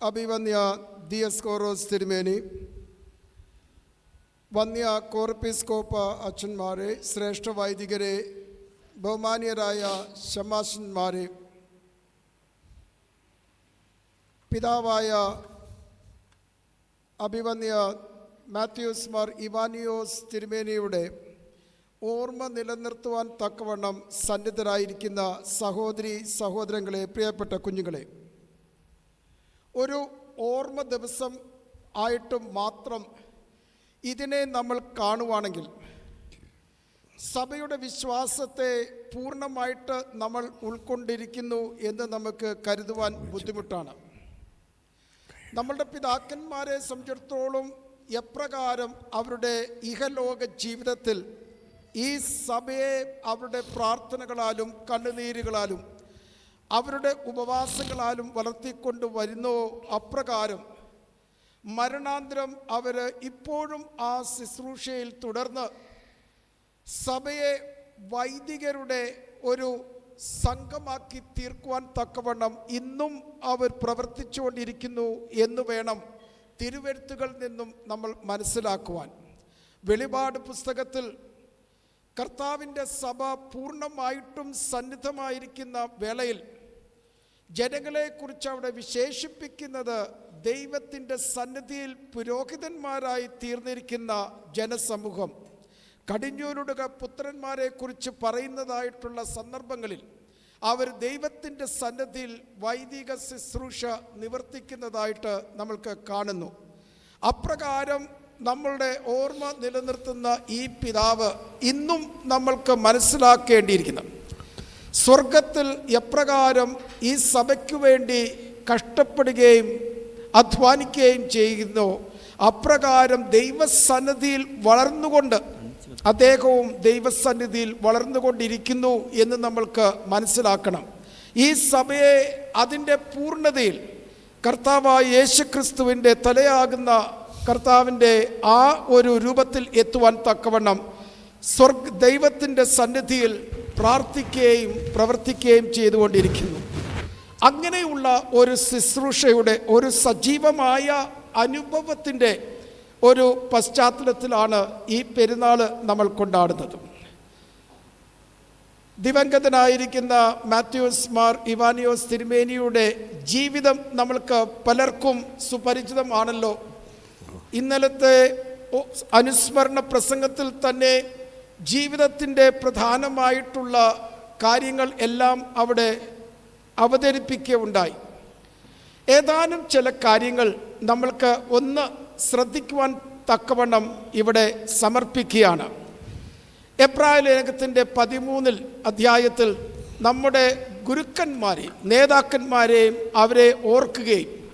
അഭിവന്യ ദിയസ്കോറോസ് തിരുമേനി വന്യ കോർപ്പിസ്കോപ്പ അച്ഛന്മാരെ ശ്രേഷ്ഠ വൈദികരെ ബഹുമാനീയരായ ഷമാശന്മാരെ പിതാവായ അഭിവന്യ മാത്യൂസ് മാർ ഇവാനിയോസ് തിരുമേനിയുടെ ഓർമ്മ നിലനിർത്തുവാൻ തക്കവണ്ണം സന്നിധരായിരിക്കുന്ന സഹോദരി സഹോദരങ്ങളെ പ്രിയപ്പെട്ട കുഞ്ഞുങ്ങളെ ഒരു ഓർമ്മ ദിവസം ആയിട്ട് മാത്രം ഇതിനെ നമ്മൾ കാണുവാണെങ്കിൽ സഭയുടെ വിശ്വാസത്തെ പൂർണമായിട്ട് നമ്മൾ ഉൾക്കൊണ്ടിരിക്കുന്നു എന്ന് നമുക്ക് കരുതുവാൻ ബുദ്ധിമുട്ടാണ്. നമ്മളുടെ പിതാക്കന്മാരെ സംബന്ധിച്ചിടത്തോളം എപ്രകാരം അവരുടെ ഇഹലോക ജീവിതത്തിൽ ഈ സഭയെ അവരുടെ പ്രാർത്ഥനകളാലും കണ്ണുനീരുകളാലും അവരുടെ ഉപവാസങ്ങളാലും വളർത്തിക്കൊണ്ട് വരുന്നോ അപ്രകാരം മരണാന്തരം അവർ ഇപ്പോഴും ആ ശുശ്രൂഷയിൽ തുടർന്ന് സഭയെ വൈദികരുടെ ഒരു സംഘമാക്കി തീർക്കുവാൻ തക്കവണ്ണം ഇന്നും അവർ പ്രവർത്തിച്ചുകൊണ്ടിരിക്കുന്നു എന്ന് വേണം തിരുവെഴുത്തുകളിൽ നിന്നും നമ്മൾ മനസ്സിലാക്കുവാൻ. വെളിപാട് പുസ്തകത്തിൽ കർത്താവിന്റെ സഭ പൂർണമായിട്ടും സന്നിധമായിരിക്കുന്ന വേളയിൽ ജനങ്ങളെക്കുറിച്ച് അവിടെ വിശേഷിപ്പിക്കുന്നത് ദൈവത്തിന്റെ സന്നിധിയിൽ പുരോഹിതന്മാരായി തീർന്നിരിക്കുന്ന ജനസമൂഹം. കടിഞ്ഞൂരുടെ പുത്രന്മാരെക്കുറിച്ച് പറയുന്നതായിട്ടുള്ള സന്ദർഭങ്ങളിൽ അവർ ദൈവത്തിന്റെ സന്നദ്ധിയിൽ വൈദിക ശുശ്രൂഷ നിവർത്തിക്കുന്നതായിട്ട് നമ്മൾക്ക് കാണുന്നു. അപ്രകാരം നമ്മളുടെ ഓർമ്മ നിലനിർത്തുന്ന ഈ പിതാവ് ഇന്നും നമ്മൾക്ക് മനസ്സിലാക്കേണ്ടിയിരിക്കുന്നു. സ്വർഗത്തിൽ എപ്രകാരം ഈ സഭയ്ക്ക് വേണ്ടി കഷ്ടപ്പെടുകയും അധ്വാനിക്കുകയും ചെയ്യുന്നു അപ്രകാരം ദൈവസന്നിധിയിൽ വളർന്നുകൊണ്ട് അദ്ദേഹവും ദൈവസന്നിധിയിൽ വളർന്നുകൊണ്ടിരിക്കുന്നു എന്ന് നമ്മൾക്ക് മനസ്സിലാക്കണം. ഈ സഭയെ അതിന്റെ പൂർണതയിൽ കർത്താവായ യേശുക്രിസ്തുവിന്റെ തലയാകുന്ന കർത്താവിന്റെ ആ ഒരു രൂപത്തിൽ എത്തുവാൻ തക്കവണ്ണം സ്വർഗ് ദൈവത്തിന്റെ സന്നിധിയിൽ പ്രാർത്ഥിക്കുകയും പ്രവർത്തിക്കുകയും ചെയ്തുകൊണ്ടിരിക്കുന്നു. അങ്ങനെയുള്ള ഒരു ശുശ്രൂഷയുടെ ഒരു സജീവമായ അനുഭവത്തിന്റെ ഒരു പശ്ചാത്തലത്തിലാണ് ഈ പെരുന്നാൾ നമ്മൾ കൊണ്ടാടുന്നത്. ദിവംഗതനായിരിക്കുന്ന മാത്യൂസ് മാർ ഇവാനിയോസ് തിരുമേനിയുടെ ജീവിതം നമ്മൾക്ക് പലർക്കും സുപരിചിതമാണല്ലോ. ഇന്നലത്തെ അനുസ്മരണ പ്രസംഗത്തിൽ തന്നെ ജീവിതത്തിന്റെ പ്രധാനമായിട്ടുള്ള കാര്യങ്ങൾ എല്ലാം അവിടെ അവതരിപ്പിക്കുകയുണ്ടായി. ഏതാനും ചില കാര്യങ്ങൾ നമ്മൾക്ക് ഒന്ന് ശ്രദ്ധിക്കുവാൻ തക്കവണ്ണം ഇവിടെ സമർപ്പിക്കുകയാണ്. എബ്രായ ലേഖത്തിന്റെ പതിമൂന്നിൽ അധ്യായത്തിൽ നമ്മുടെ ഗുരുക്കന്മാരെയും നേതാക്കന്മാരെയും അവരെ ഓർക്കുകയും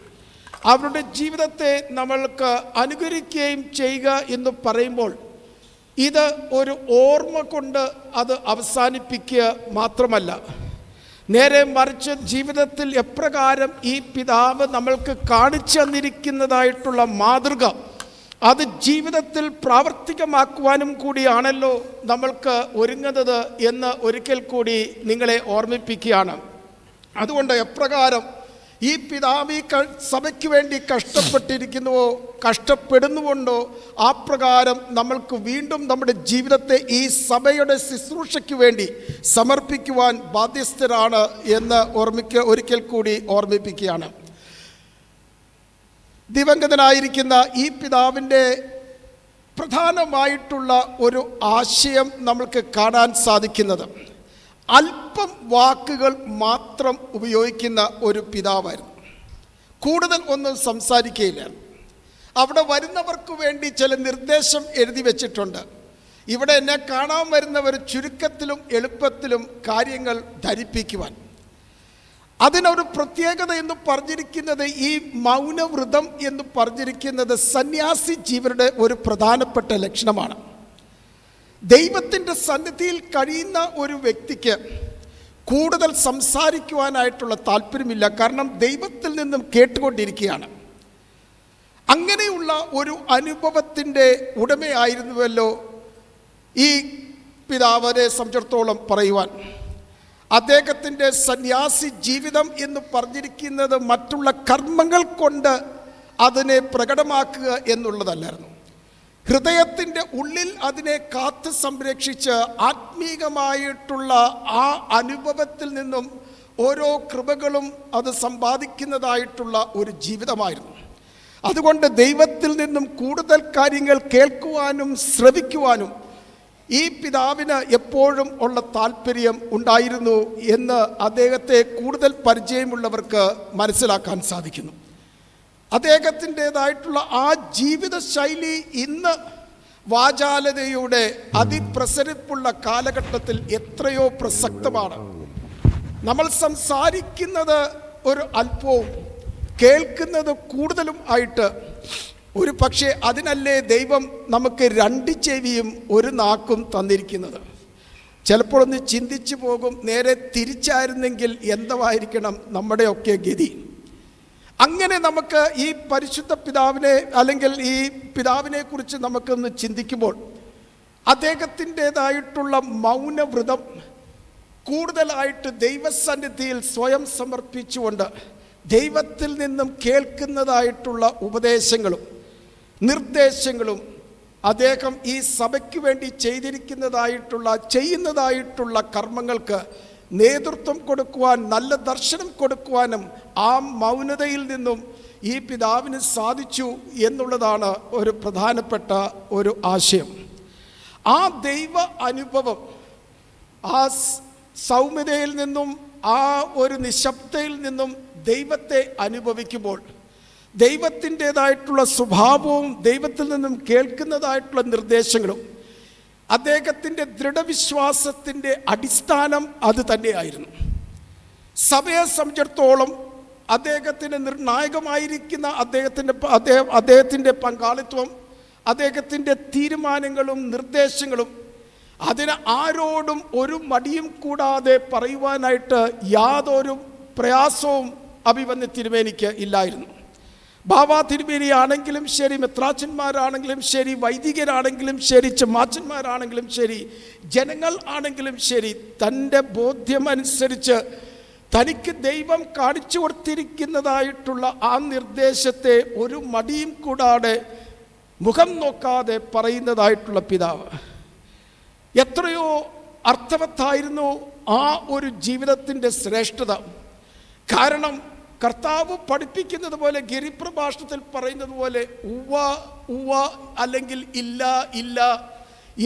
അവരുടെ ജീവിതത്തെ നമ്മൾക്ക് അനുകരിക്കുകയും ചെയ്യുക എന്ന് പറയുമ്പോൾ ഇത് ഒരു ഓർമ്മ കൊണ്ട് അത് അവസാനിപ്പിക്കുക മാത്രമല്ല. നേരെ മറിച്ച് ജീവിതത്തിൽ എപ്രകാരം ഈ പിതാവ് നമ്മൾക്ക് കാണിച്ചു തന്നിരിക്കുന്നതായിട്ടുള്ള മാതൃക അത് ജീവിതത്തിൽ പ്രാവർത്തികമാക്കുവാനും കൂടിയാണല്ലോ നമ്മൾക്ക് ഒരുങ്ങുന്നത് എന്ന് ഒരിക്കൽ കൂടി നിങ്ങളെ ഓർമ്മിപ്പിക്കുകയാണ്. അതുകൊണ്ട് എപ്രകാരം ഈ പിതാവ് ഈ സഭയ്ക്ക് വേണ്ടി കഷ്ടപ്പെട്ടിരിക്കുന്നുവോ കഷ്ടപ്പെടുന്നുകൊണ്ടോ ആ പ്രകാരം നമ്മൾക്ക് വീണ്ടും നമ്മുടെ ജീവിതത്തെ ഈ സഭയുടെ ശുശ്രൂഷയ്ക്ക് വേണ്ടി സമർപ്പിക്കുവാൻ ബാധ്യസ്ഥരാണ് എന്ന് ഓർമ്മിക്ക ഒരിക്കൽ കൂടി ഓർമ്മിപ്പിക്കുകയാണ്. ദിവംഗതനായിരിക്കുന്ന ഈ പിതാവിന്റെ പ്രധാനമായിട്ടുള്ള ഒരു ആശയം നമ്മൾക്ക് കാണാൻ സാധിക്കുന്നത്. അല്പം വാക്കുകൾ മാത്രം ഉപയോഗിക്കുന്ന ഒരു പിതാവായിരുന്നു. കൂടുതൽ ഒന്നും സംസാരിക്കുകയില്ല അവിടെ വരുന്നവർക്ക് വേണ്ടി ചില നിർദ്ദേശം എഴുതി വെച്ചിട്ടുണ്ട്. ഇവിടെ എന്നെ കാണാൻ വരുന്നവർ ചുരുക്കത്തിലും എളുപ്പത്തിലും കാര്യങ്ങൾ ധരിപ്പിക്കുവാൻ. അതിനൊരു പ്രത്യേകത എന്ന് പറഞ്ഞിരിക്കുന്നത് ഈ മൗനവ്രതം എന്ന് പറഞ്ഞിരിക്കുന്നത് സന്യാസി ജീവരുടെ ഒരു പ്രധാനപ്പെട്ട ലക്ഷണമാണ്. ദൈവത്തിന്റെ സന്നിധിയിൽ കഴിയുന്ന ഒരു വ്യക്തിക്ക് കൂടുതൽ സംസാരിക്കുവാനായിട്ടുള്ള താല്പര്യമില്ല. കാരണം ദൈവത്തിൽ നിന്നും കേട്ടുകൊണ്ടിരിക്കുകയാണ്. അങ്ങനെയുള്ള ഒരു അനുഭവത്തിന്റെ ഉടമയായിരുന്നുവല്ലോ ഈ പിതാവിനെ സംബന്ധിച്ചിടത്തോളം പറയുവാൻ അദ്ദേഹത്തിന്റെ സന്യാസി ജീവിതം എന്ന് പറഞ്ഞിരിക്കുന്നത് മറ്റുള്ള കർമ്മങ്ങൾ കൊണ്ട് അതിനെ പ്രകടമാക്കുക എന്നുള്ളതല്ലായിരുന്നു. ഹൃദയത്തിന്റെ ഉള്ളിൽ അതിനെ കാത്ത് സംരക്ഷിച്ച് ആത്മീകമായിട്ടുള്ള ആ അനുഭവത്തിൽ നിന്നും ഓരോ കൃപകളും അത് സമ്പാദിക്കുന്നതായിട്ടുള്ള ഒരു ജീവിതമായിരുന്നു. അതുകൊണ്ട് ദൈവത്തിൽ നിന്നും കൂടുതൽ കാര്യങ്ങൾ കേൾക്കുവാനും ശ്രവിക്കുവാനും ഈ പിതാവിന് എപ്പോഴും ഉള്ള താല്പര്യം ഉണ്ടായിരുന്നു എന്ന് അദ്ദേഹത്തെ കൂടുതൽ പരിചയമുള്ളവർക്ക് മനസ്സിലാക്കാൻ സാധിക്കുന്നു. അദ്ദേഹത്തിന്റെതായിട്ടുള്ള ആ ജീവിത ശൈലി ഇന്ന് വാചാലതയുടെ അതിപ്രസരിപ്പുള്ള കാലഘട്ടത്തിൽ എത്രയോ പ്രസക്തമാണ്. നമ്മൾ സംസാരിക്കുന്നത് ഒരു അല്പവും കേൾക്കുന്നത് കൂടുതലും ആയിട്ട് ഒരു പക്ഷേ അതിനല്ലേ ദൈവം നമുക്ക് രണ്ട് ചെവിയും ഒരു നാക്കും തന്നിരിക്കുന്നത്. ചിലപ്പോഴൊന്ന് ചിന്തിച്ചു പോകും നേരെ തിരിച്ചായിരുന്നെങ്കിൽ എന്തവായിരിക്കണം നമ്മുടെയൊക്കെ ഗതി. അങ്ങനെ നമുക്ക് ഈ പരിശുദ്ധ പിതാവിനെ അല്ലെങ്കിൽ ഈ പിതാവിനെ കുറിച്ച് നമുക്കൊന്ന് ചിന്തിക്കുമ്പോൾ അദ്ദേഹത്തിന്റെതായിട്ടുള്ള മൗനവ്രതം കൂടുതലായിട്ട് ദൈവസന്നിധിയിൽ സ്വയം സമർപ്പിച്ചുകൊണ്ട് ദൈവത്തിൽ നിന്നും കേൾക്കുന്നതായിട്ടുള്ള ഉപദേശങ്ങളും നിർദ്ദേശങ്ങളും അദ്ദേഹം ഈ സഭയ്ക്ക് വേണ്ടി ചെയ്തിരിക്കുന്നതായിട്ടുള്ള ചെയ്യുന്നതായിട്ടുള്ള കർമ്മങ്ങൾക്ക് നേതൃത്വം കൊടുക്കുവാൻ നല്ല ദർശനം കൊടുക്കുവാനും ആ മൗനതയിൽ നിന്നും ഈ പിതാവിന് സാധിച്ചു എന്നുള്ളതാണ് ഒരു പ്രധാനപ്പെട്ട ഒരു ആശയം. ആ ദൈവ അനുഭവം ആ സൗമ്യതയിൽ നിന്നും ആ ഒരു നിശബ്ദയിൽ നിന്നും ദൈവത്തെ അനുഭവിക്കുമ്പോൾ ദൈവത്തിന്റെതായിട്ടുള്ള സ്വഭാവവും ദൈവത്തിൽ നിന്നും കേൾക്കുന്നതായിട്ടുള്ള നിർദ്ദേശങ്ങളും അദ്ദേഹത്തിന്റെ ദൃഢവിശ്വാസത്തിന്റെ അടിസ്ഥാനം അത് തന്നെയായിരുന്നു. സഭയെ സംബന്ധിച്ചിടത്തോളം അദ്ദേഹത്തിന് നിർണായകമായിരിക്കുന്ന അദ്ദേഹത്തിന്റെ അദ്ദേഹം അദ്ദേഹത്തിന്റെ പങ്കാളിത്വം അദ്ദേഹത്തിന്റെ തീരുമാനങ്ങളും നിർദ്ദേശങ്ങളും അതിന് ആരോടും ഒരു മടിയും കൂടാതെ പറയുവാനായിട്ട് യാതൊരു പ്രയാസവും അഭിവന്യ തിരുമേനിക്ക് ഇല്ലായിരുന്നു. ബാബാ തിരുമേനിയാണെങ്കിലും ശരി മെത്രാച്ചന്മാരാണെങ്കിലും ശരി വൈദികരാണെങ്കിലും ശരി ചെമ്മാച്ചന്മാരാണെങ്കിലും ശരി ജനങ്ങൾ ആണെങ്കിലും ശരി തന്റെ ബോധ്യമനുസരിച്ച് തനിക്ക് ദൈവം കാണിച്ചു കൊടുത്തിരിക്കുന്നതായിട്ടുള്ള ആ നിർദ്ദേശത്തെ ഒരു മടിയും കൂടാതെ മുഖം നോക്കാതെ പറയുന്നതായിട്ടുള്ള പിതാവ്. എത്രയോ അർത്ഥവത്തായിരുന്നു ആ ഒരു ജീവിതത്തിന്റെ ശ്രേഷ്ഠത. കാരണം കർത്താവ് പഠിപ്പിക്കുന്നത് പോലെ ഗിരിപ്രഭാഷണത്തിൽ പറയുന്നത് പോലെ ഉവ ഉവ അല്ലെങ്കിൽ ഇല്ല ഇല്ല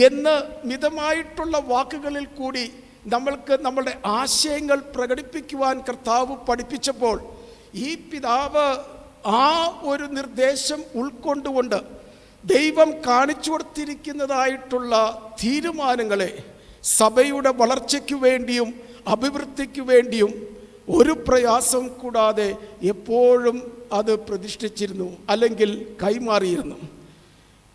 എന്ന് മിതമായിട്ടുള്ള വാക്കുകളിൽ കൂടി നമ്മൾക്ക് നമ്മളുടെ ആശയങ്ങൾ പ്രകടിപ്പിക്കുവാൻ കർത്താവ് പഠിപ്പിച്ചപ്പോൾ ഈ പിതാവ് ആ ഒരു നിർദ്ദേശം ഉൾക്കൊണ്ടുകൊണ്ട് ദൈവം കാണിച്ചു കൊടുത്തിരിക്കുന്നതായിട്ടുള്ള തീരുമാനങ്ങളെ സഭയുടെ വളർച്ചയ്ക്ക് വേണ്ടിയും അഭിവൃദ്ധിക്ക് വേണ്ടിയും ഒരു പ്രയാസം കൂടാതെ എപ്പോഴും അത് പ്രതിഷ്ഠിച്ചിരുന്നു അല്ലെങ്കിൽ കൈമാറിയിരുന്നു.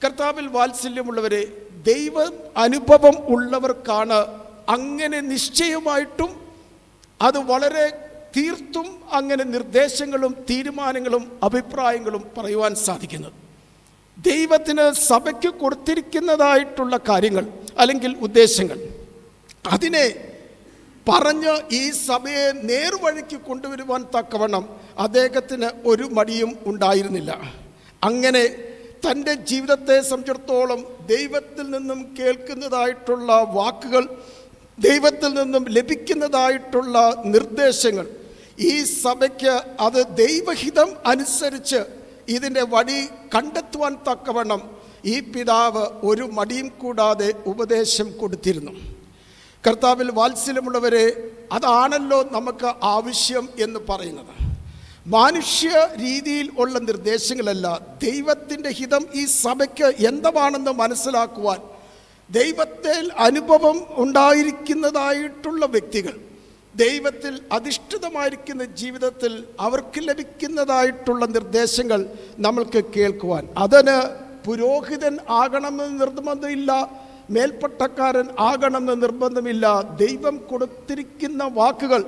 കർത്താവിൽ വാത്സല്യമുള്ളവരെ ദൈവ അനുഭവം ഉള്ളവർക്കാണ് അങ്ങനെ നിശ്ചയമായിട്ടും അത് വളരെ തീർത്തും അങ്ങനെ നിർദ്ദേശങ്ങളും തീരുമാനങ്ങളും അഭിപ്രായങ്ങളും പറയുവാൻ സാധിക്കുന്നത്. ദൈവത്തിന് സഭയ്ക്ക് കൊടുത്തിരിക്കുന്നതായിട്ടുള്ള കാര്യങ്ങൾ അല്ലെങ്കിൽ ഉദ്ദേശങ്ങൾ അതിനെ പറഞ്ഞ് ഈ സഭയെ നേർവഴിക്ക് കൊണ്ടുവരുവാൻ തക്കവണ്ണം അദ്ദേഹത്തിന് ഒരു മടിയും ഉണ്ടായിരുന്നില്ല. അങ്ങനെ തന്റെ ജീവിതത്തെ സംബന്ധിച്ചിടത്തോളം ദൈവത്തിൽ നിന്നും കേൾക്കുന്നതായിട്ടുള്ള വാക്കുകൾ ദൈവത്തിൽ നിന്നും ലഭിക്കുന്നതായിട്ടുള്ള നിർദ്ദേശങ്ങൾ ഈ സഭയ്ക്ക് അത് ദൈവഹിതം അനുസരിച്ച് ഇതിന്റെ വഴി കണ്ടെത്തുവാൻ തക്കവണ്ണം ഈ പിതാവ് ഒരു മടിയും കൂടാതെ ഉപദേശം കൊടുത്തിരുന്നു. കർത്താവിൽ വാത്സല്യമുള്ളവരെ അതാണല്ലോ നമുക്ക് ആവശ്യം എന്ന് പറയുന്നത്. മനുഷ്യ രീതിയിൽ ഉള്ള നിർദ്ദേശങ്ങളല്ല ദൈവത്തിന്റെ ഹിതം ഈ സഭയ്ക്ക് എന്താണെന്ന് മനസ്സിലാക്കുവാൻ ദൈവത്തിൽ അനുഭവം ഉണ്ടായിരിക്കുന്നതായിട്ടുള്ള വ്യക്തികൾ ദൈവത്തിൽ അധിഷ്ഠിതമായിരിക്കുന്ന ജീവിതത്തിൽ അവർക്ക് ലഭിക്കുന്നതായിട്ടുള്ള നിർദ്ദേശങ്ങൾ നമ്മൾക്ക് കേൾക്കുവാൻ. അതിന് പുരോഹിതൻ ആകണമെന്ന് നിർബന്ധമില്ല മേൽപ്പട്ടക്കാരൻ ആകണമെന്ന് നിർബന്ധമില്ല. ദൈവം കൊടുത്തിരിക്കുന്ന വാക്കുകൾ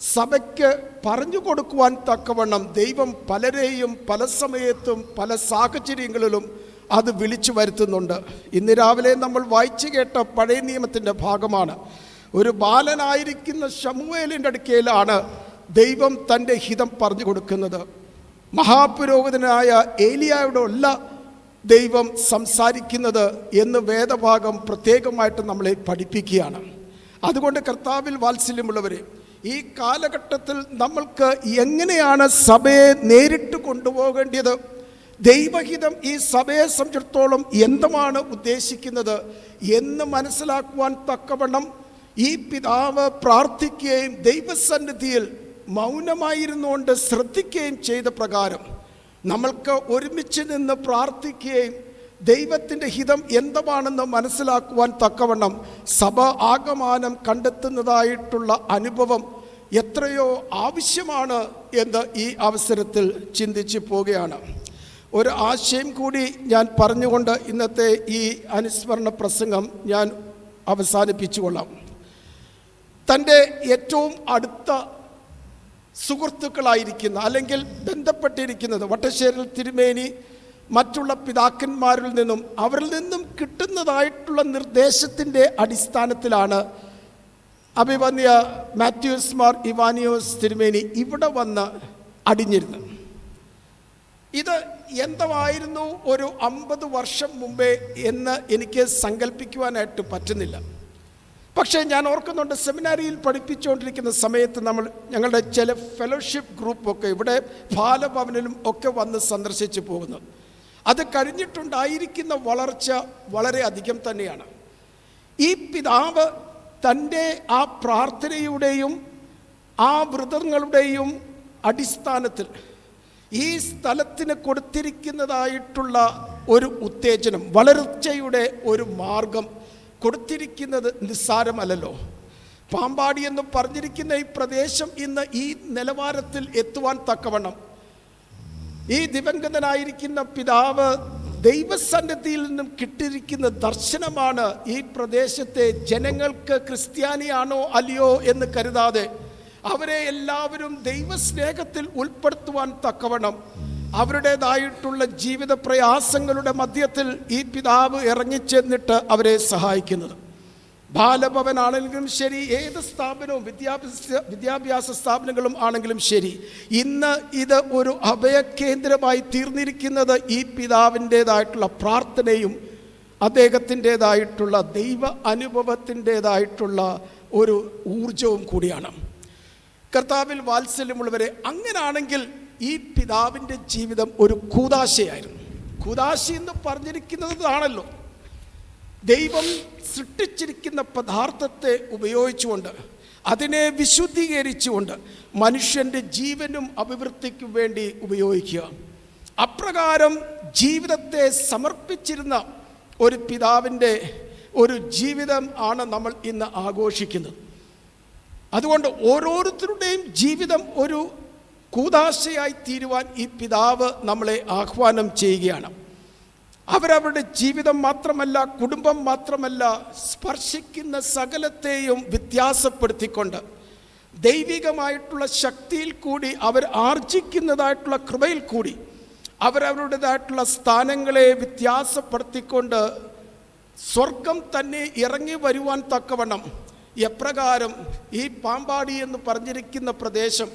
സഭയ്ക്ക് പറഞ്ഞു കൊടുക്കുവാൻ തക്കവണ്ണം ദൈവം പലരെയും പല സമയത്തും പല സാഹചര്യങ്ങളിലും അത് വിളിച്ചു വരുത്തുന്നുണ്ട്. ഇന്ന് രാവിലെ നമ്മൾ വായിച്ചു കേട്ട പഴയ നിയമത്തിന്റെ ഭാഗമാണ്. ഒരു ബാലനായിരിക്കുന്ന ഷമുവേലിന്റെ അടുക്കയിലാണ് ദൈവം തന്റെ ഹിതം പറഞ്ഞു കൊടുക്കുന്നത്. മഹാപുരോഹിതനായ ഏലിയായോടല്ല ദൈവം സംസാരിക്കുന്നത് എന്ന് വേദഭാഗം പ്രത്യേകമായിട്ട് നമ്മളെ പഠിപ്പിക്കുകയാണ്. അതുകൊണ്ട് കർത്താവിൽ വാത്സല്യമുള്ളവരെ ഈ കാലഘട്ടത്തിൽ നമ്മൾക്ക് എങ്ങനെയാണ് സഭയെ നേരിട്ട് കൊണ്ടുപോകേണ്ടത്? ദൈവഹിതം ഈ സഭയെ സംബന്ധിച്ചിടത്തോളം എന്തുമാണ് ഉദ്ദേശിക്കുന്നത് എന്ന് മനസ്സിലാക്കുവാൻ തക്കവണ്ണം ഈ പിതാവ് പ്രാർത്ഥിക്കുകയും ദൈവസന്നിധിയിൽ മൗനമായിരുന്നുകൊണ്ട് ശ്രദ്ധിക്കുകയും ചെയ്ത പ്രകാരം നമ്മൾക്ക് ഒരുമിച്ച് നിന്ന് പ്രാർത്ഥിക്കുകയും ദൈവത്തിന്റെ ഹിതം എന്തുമാണെന്ന് മനസ്സിലാക്കുവാൻ തക്കവണ്ണം സഭ ആകമാനം കണ്ടെത്തുന്നതായിട്ടുള്ള അനുഭവം എത്രയോ ആവശ്യമാണ് എന്ന് ഈ അവസരത്തിൽ ചിന്തിച്ചു പോവുകയാണ്. ഒരു ആശയം കൂടി ഞാൻ പറഞ്ഞുകൊണ്ട് ഇന്നത്തെ ഈ അനുസ്മരണ പ്രസംഗം ഞാൻ അവസാനിപ്പിച്ചുകൊള്ളാം. തന്റെ ഏറ്റവും അടുത്ത സുഹൃത്തുക്കളായിരിക്കുന്ന അല്ലെങ്കിൽ ബന്ധപ്പെട്ടിരിക്കുന്നത് വട്ടശ്ശേരിൽ തിരുമേനി മറ്റുള്ള പിതാക്കന്മാരിൽ നിന്നും അവരിൽ നിന്നും കിട്ടുന്നതായിട്ടുള്ള നിർദ്ദേശത്തിന്റെ അടിസ്ഥാനത്തിലാണ് അഭിവന്യ മാത്യൂസ് മാർ ഇവാനിയോസ് തിരുമേനി ഇവിടെ വന്ന് അടിഞ്ഞിരുന്നത്. ഇത് എന്തായിരുന്നു ഒരു അമ്പത് വർഷം മുമ്പേ എന്ന് എനിക്ക് സങ്കല്പിക്കുവാനായിട്ട് പറ്റുന്നില്ല. പക്ഷേ ഞാൻ ഓർക്കുന്നുണ്ട് സെമിനാരിയിൽ പഠിപ്പിച്ചുകൊണ്ടിരിക്കുന്ന സമയത്ത് നമ്മൾ ഞങ്ങളുടെ ചില ഫെലോഷിപ്പ് ഗ്രൂപ്പൊക്കെ ഇവിടെ ബാലഭവനിലും ഒക്കെ വന്ന് സന്ദർശിച്ച് പോകുന്നു. അത് കഴിഞ്ഞിട്ടുണ്ടായിരിക്കുന്ന വളർച്ച വളരെ അധികം തന്നെയാണ്. ഈ പിതാവ് തന്റെ ആ പ്രാർത്ഥനയുടെയും ആ വ്രതങ്ങളുടെയും അടിസ്ഥാനത്തിൽ ഈ സ്ഥലത്തിന് കൊടുത്തിരിക്കുന്നതായിട്ടുള്ള ഒരു ഉത്തേജനം വളർച്ചയുടെ ഒരു മാർഗം കൊടുത്തിരിക്കുന്നത് നിസ്സാരമല്ലല്ലോ. പാമ്പാടി എന്ന് പറഞ്ഞിരിക്കുന്ന ഈ പ്രദേശം ഇന്ന് ഈ നിലവാരത്തിൽ എത്തുവാൻ തക്കവണ്ണം. ഈ ദിവംഗതനായിരിക്കുന്ന പിതാവ് ദൈവസന്നിധിയിൽ നിന്നും കിട്ടിയിരിക്കുന്ന ദർശനമാണ് ഈ പ്രദേശത്തെ ജനങ്ങൾക്ക് ക്രിസ്ത്യാനിയാണോ അല്ലയോ എന്ന് കരുതാതെ അവരെ എല്ലാവരും ദൈവസ്നേഹത്തിൽ ഉൾപ്പെടുത്തുവാൻ തക്കവണ്ണം. അവരുടേതായിട്ടുള്ള ജീവിത പ്രയാസങ്ങളുടെ മധ്യത്തിൽ ഈ പിതാവ് ഇറങ്ങിച്ചെന്നിട്ട് അവരെ സഹായിക്കുന്നത്. ബാലഭവനാണെങ്കിലും ശരി ഏത് സ്ഥാപനവും വിദ്യാഭ്യാസ വിദ്യാഭ്യാസ സ്ഥാപനങ്ങളും ആണെങ്കിലും ശരി ഇന്ന് ഇത് ഒരു അഭയകേന്ദ്രമായി തീർന്നിരിക്കുന്നത് ഈ പിതാവിന്റേതായിട്ടുള്ള പ്രാർത്ഥനയും അദ്ദേഹത്തിന്റെതായിട്ടുള്ള ദൈവ അനുഭവത്തിന്റേതായിട്ടുള്ള ഒരു ഊർജവും കൂടിയാണ്. കർത്താവിൽ വാത്സല്യമുള്ളവരെ അങ്ങനാണെങ്കിൽ ഈ പിതാവിന്റെ ജീവിതം ഒരു കൂതാശയായിരുന്നു. കൂതാശി എന്ന് പറഞ്ഞിരിക്കുന്നതാണല്ലോ ദൈവം സൃഷ്ടിച്ചിരിക്കുന്ന പദാർത്ഥത്തെ ഉപയോഗിച്ചുകൊണ്ട് അതിനെ വിശുദ്ധീകരിച്ചുകൊണ്ട് മനുഷ്യന്റെ ജീവനും അഭിവൃദ്ധിക്കും വേണ്ടി ഉപയോഗിക്കുക. അപ്രകാരം ജീവിതത്തെ സമർപ്പിച്ചിരുന്ന ഒരു പിതാവിന്റെ ഒരു ജീവിതം ആണ് നമ്മൾ ഇന്ന് ആഘോഷിക്കുന്നത്. അതുകൊണ്ട് ഓരോരുത്തരുടെയും ജീവിതം ഒരു കൂതാശയായി തീരുവാൻ ഈ പിതാവ് നമ്മളെ ആഹ്വാനം ചെയ്യുകയാണ്. അവരവരുടെ ജീവിതം മാത്രമല്ല കുടുംബം മാത്രമല്ല സ്പർശിക്കുന്ന സകലത്തെയും വ്യത്യാസപ്പെടുത്തിക്കൊണ്ട് ദൈവികമായിട്ടുള്ള ശക്തിയിൽ കൂടി അവർ ആർജിക്കുന്നതായിട്ടുള്ള കൃപയിൽ കൂടി അവരവരുടേതായിട്ടുള്ള സ്ഥാനങ്ങളെ വ്യത്യാസപ്പെടുത്തിക്കൊണ്ട് സ്വർഗം തന്നെ ഇറങ്ങി വരുവാൻ തക്കവണ്ണം എപ്രകാരം ഈ പാമ്പാടി എന്ന് പറഞ്ഞിരിക്കുന്ന പ്രദേശം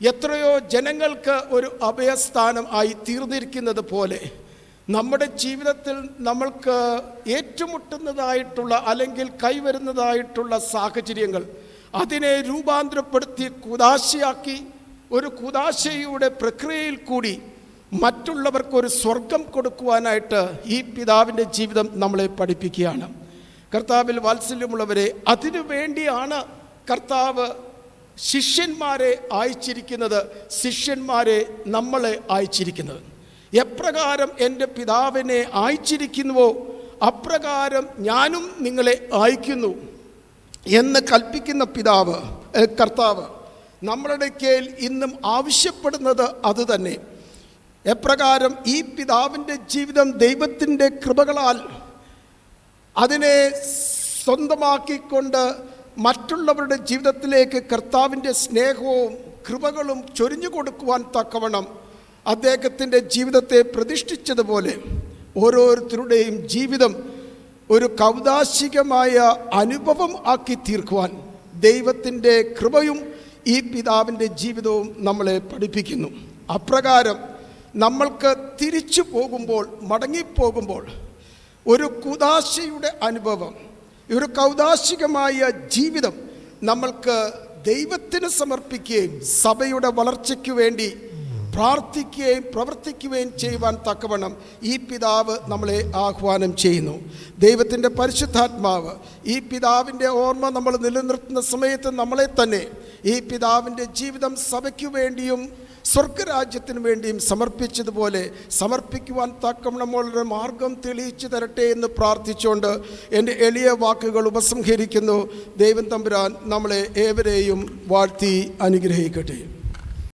എത്രയോ ജനങ്ങൾക്ക് ഒരു അഭയസ്ഥാനം ആയി തീർന്നിരിക്കുന്നത് പോലെ നമ്മുടെ ജീവിതത്തിൽ നമ്മൾക്ക് ഏറ്റുമുട്ടുന്നതായിട്ടുള്ള അല്ലെങ്കിൽ കൈവരുന്നതായിട്ടുള്ള സാഹചര്യങ്ങൾ അതിനെ രൂപാന്തരപ്പെടുത്തി കുതാശയാക്കി ഒരു കുതാശയുടെ പ്രക്രിയയിൽ കൂടി മറ്റുള്ളവർക്കൊരു സ്വർഗം കൊടുക്കുവാനായിട്ട് ഈ പിതാവിന്റെ ജീവിതം നമ്മളെ പഠിപ്പിക്കുകയാണ്. കർത്താവിൽ വാത്സല്യമുള്ളവരെ അതിനു വേണ്ടിയാണ് കർത്താവ് ശിഷ്യന്മാരെ അയച്ചിരിക്കുന്നത് ശിഷ്യന്മാരെ നമ്മളെ അയച്ചിരിക്കുന്നത്. എപ്രകാരം എന്റെ പിതാവിനെ അയച്ചിരിക്കുന്നുവോ അപ്രകാരം ഞാനും നിങ്ങളെ അയക്കുന്നു എന്ന് കൽപ്പിക്കുന്ന പിതാവ് കർത്താവ് നമ്മളുടെ കയ്യിൽ ഇന്നും ആവശ്യപ്പെടുന്നത് അതുതന്നെ എപ്രകാരം ഈ പിതാവിന്റെ ജീവിതം ദൈവത്തിന്റെ കൃപകളാൽ അതിനെ സ്വന്തമാക്കിക്കൊണ്ട് മറ്റുള്ളവരുടെ ജീവിതത്തിലേക്ക് കർത്താവിന്റെ സ്നേഹവും കൃപകളും ചൊരിഞ്ഞു കൊടുക്കുവാൻ തക്കവണ്ണം അദ്ദേഹത്തിന്റെ ജീവിതത്തെ പ്രതിഷ്ഠിച്ചതുപോലെ ഓരോരുത്തരുടെയും ജീവിതം ഒരു കൗതാശികമായ അനുഭവം ആക്കി തീർക്കുവാൻ ദൈവത്തിന്റെ കൃപയും ഈ പിതാവിന്റെ ജീവിതവും നമ്മളെ പഠിപ്പിക്കുന്നു. അപ്രകാരം നമ്മൾക്ക് തിരിച്ചു പോകുമ്പോൾ മടങ്ങിപ്പോകുമ്പോൾ ഒരു കുതാശയുടെ അനുഭവം ഒരു കൗതാശികമായ ജീവിതം നമ്മൾക്ക് ദൈവത്തിന് സമർപ്പിക്കുകയും സഭയുടെ വളർച്ചയ്ക്ക് വേണ്ടി പ്രാർത്ഥിക്കുകയും പ്രവർത്തിക്കുകയും ചെയ്യുവാൻ തക്കവണ്ണം ഈ പിതാവ് നമ്മളെ ആഹ്വാനം ചെയ്യുന്നു. ദൈവത്തിന്റെ പരിശുദ്ധാത്മാവ് ഈ പിതാവിന്റെ ഓർമ്മ നമ്മൾ നിലനിർത്തുന്ന സമയത്ത് നമ്മളെ തന്നെ ഈ പിതാവിന്റെ ജീവിതം സഭയ്ക്കു വേണ്ടിയും സ്വർഗരാജ്യത്തിന് വേണ്ടിയും സമർപ്പിച്ചതുപോലെ സമർപ്പിക്കുവാൻ തക്കവണ്ണമുള്ള മാർഗം തെളിയിച്ചു തരട്ടെ എന്ന് പ്രാർത്ഥിച്ചുകൊണ്ട് എന്റെ എളിയ വാക്കുകൾ ഉപസംഹരിക്കുന്നു. ദൈവം തമ്പുരാൻ നമ്മളെ ഏവരെയും വാഴ്ത്തി അനുഗ്രഹിക്കട്ടെ.